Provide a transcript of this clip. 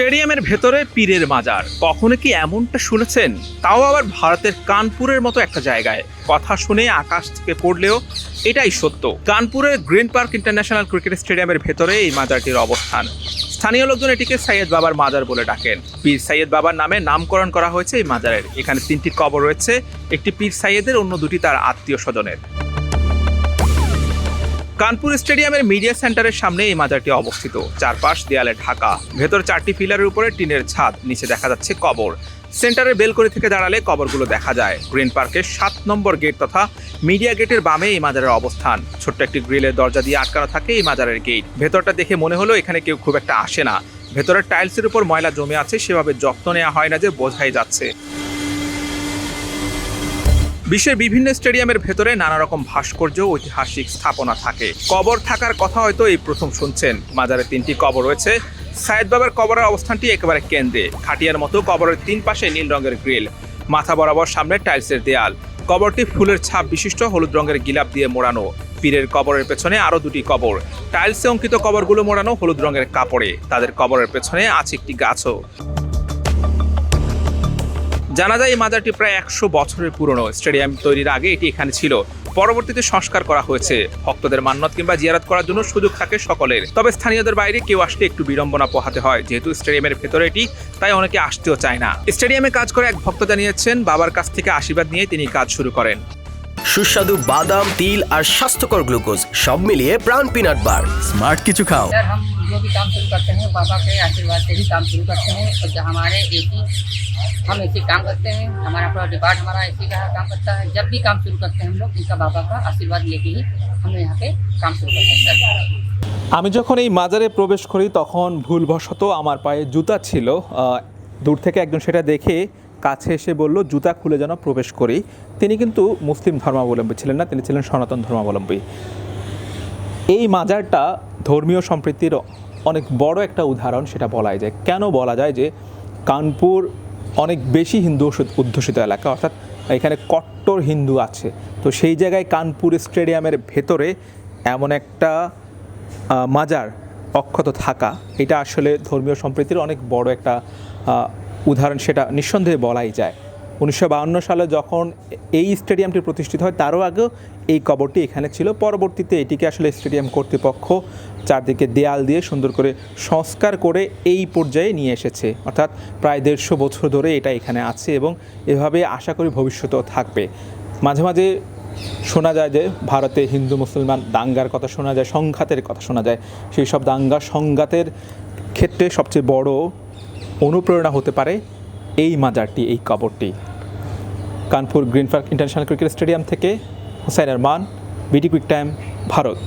স্টেডিয়ামের ভেতরে পীরের মাজার। কখনো কি এমনটা শুনেছেন? তাও আবার ভারতের কানপুরের মতো একটা জায়গায়। কথা শুনে আকাশ থেকে পড়লেও এটাই সত্য। কানপুরের গ্রিন পার্ক ইন্টারন্যাশনাল ক্রিকেট স্টেডিয়ামের ভেতরে এই মাজারটির অবস্থান। স্থানীয় লোকজন এটিকে সাইয়েদ বাবার মাজার বলে ডাকেন। পীর সাইয়েদ বাবার নামে নামকরণ করা হয়েছে এই মাজারের। এখানে তিনটি কবর রয়েছে। একটি পীর সাইয়েদের, অন্য দুটি তার আত্মীয় স্বজনের। কানপুর স্টেডিয়ামের মিডিয়া সেন্টারের সামনে এই মাজারটি অবস্থিত। চারপাশ দেয়ালে ঢাকা। ভেতর চারটি পিলারের উপরে টিনের ছাদ, নিচে দেখা যাচ্ছে কবর। সেন্টারের বেলকনি থেকে দাঁড়ালে কবরগুলো দেখা যায়। গ্রিন পার্কের সাত নম্বর গেট তথা মিডিয়া গেটের বামে এই মাজারের অবস্থান। ছোট্ট একটি গ্রিলের দরজা দিয়ে আটকানো থাকে এই মাজারের গেট। ভেতরটা দেখে মনে হলো এখানে কেউ খুব একটা আসে না। ভেতরের টাইলসের উপর ময়লা জমে আছে, সেভাবে যত্ন নেওয়া হয় না যে বোঝাই যাচ্ছে। বিশ্বের বিভিন্ন স্টেডিয়ামের ভেতরে নানা রকম ভাস্কর্য ঐতিহাসিক স্থাপনা থাকে। কবর থাকার কথা হয়তো এই প্রথম শুনছেন। মাজারে তিনটি কবর রয়েছে। সায়েদ বাবার কবরের অবস্থানটি একেবারে কেন্দ্রে। খাটিয়ার মতো কবরের তিন পাশে নীল রঙের গ্রিল। মাথা বরাবর সামনে টাইলসের দেয়াল। কবরটি ফুলের ছাপ বিশিষ্ট হলুদ রঙের গিলাপ দিয়ে মোড়ানো। পীরের কবরের পেছনে আরও দুটি কবর। টাইলসে অঙ্কিত কবরগুলো মোড়ানো হলুদ রঙের কাপড়ে। তাদের কবরের পেছনে আছে একটি গাছও। জানা যায় এই মাজারটি প্রায় একশো বছরের পুরনো। স্টেডিয়াম তৈরির আগে এটি এখানে ছিল। পরবর্তীতে সংস্কার করা হয়েছে। ভক্তদের মান্যত কিংবা জিয়ারত করার জন্য সুযোগ থাকে সকলের। তবে স্থানীয়দের বাইরে কেউ আসতে একটু বিড়ম্বনা পোহাতে হয়। যেহেতু স্টেডিয়ামের ভেতরে এটি, তাই অনেকে আসতেও চায় না। স্টেডিয়ামে কাজ করে এক ভক্ত জানিয়েছেন, বাবার কাছ থেকে আশীর্বাদ নিয়ে তিনি কাজ শুরু করেন। সুস্বাদু বাদাম তিল আর স্বাস্থ্যকর গ্লুকোজ সব মিলিয়ে প্রাণ পিনাট বার স্মার্ট কিছু খাও सर हम जो भी काम शुरू करते हैं बाबा के आशीर्वाद से ही काम शुरू करते हैं और जहाँ हमारे एसी हम ऐसे काम करते हैं हमारा पूरा डिपार्ट हमारा एसी का काम करता है जब भी काम शुरू करते हैं हम लोग इनका बाबा का आशीर्वाद लेके ही हम यहाँ पे काम शुरू करते हैं सर আমি যখন এই মাজারে প্রবেশ করি তখন ভুলবশত আমার পায়ে জুতা ছিল আহ, দূর থেকে একজন সেটা দেখে কাছে এসে বলল, জুতা খুলে যেন প্রবেশ করি। তিনি কিন্তু মুসলিম ধর্মাবলম্বী ছিলেন না, তিনি ছিলেন সনাতন ধর্মাবলম্বী। এই মাজারটা ধর্মীয় সম্প্রীতির অনেক বড় একটা উদাহরণ সেটা বলাই যায়। কেন বলা যায় যে কানপুর অনেক বেশি হিন্দু অধ্যুষিত- এলাকা, অর্থাৎ এখানে কট্টর হিন্দু আছে। তো সেই জায়গায় কানপুর স্টেডিয়ামের ভেতরে এমন একটা মাজার অক্ষত থাকা, এটা আসলে ধর্মীয় সম্প্রীতির অনেক বড় একটা উদাহরণ সেটা নিঃসন্দেহে বলাই যায়। উনিশশো সালে যখন এই স্টেডিয়ামটি প্রতিষ্ঠিত হয়, তারও আগেও এই কবরটি এখানে ছিল। পরবর্তীতে এটিকে আসলে স্টেডিয়াম কর্তৃপক্ষ চারদিকে দেয়াল দিয়ে সুন্দর করে সংস্কার করে এই পর্যায়ে নিয়ে এসেছে। অর্থাৎ প্রায় দেড়শো বছর ধরে এটা এখানে আছে এবং এভাবে আশা করি ভবিষ্যতেও থাকবে। মাঝে মাঝে শোনা যায় যে ভারতে হিন্দু, মুসলমান দাঙ্গার কথা শোনা যায়, সংঘাতের কথা শোনা যায়। সেই সব দাঙ্গা, সংঘাতের ক্ষেত্রে সবচেয়ে বড় অনুপ্রেরণা হতে পারে এই মাজারটি, এই কবরটি। Kanpur green park international cricket stadium থেকে Hussain Arman, BD quick time, Bharat.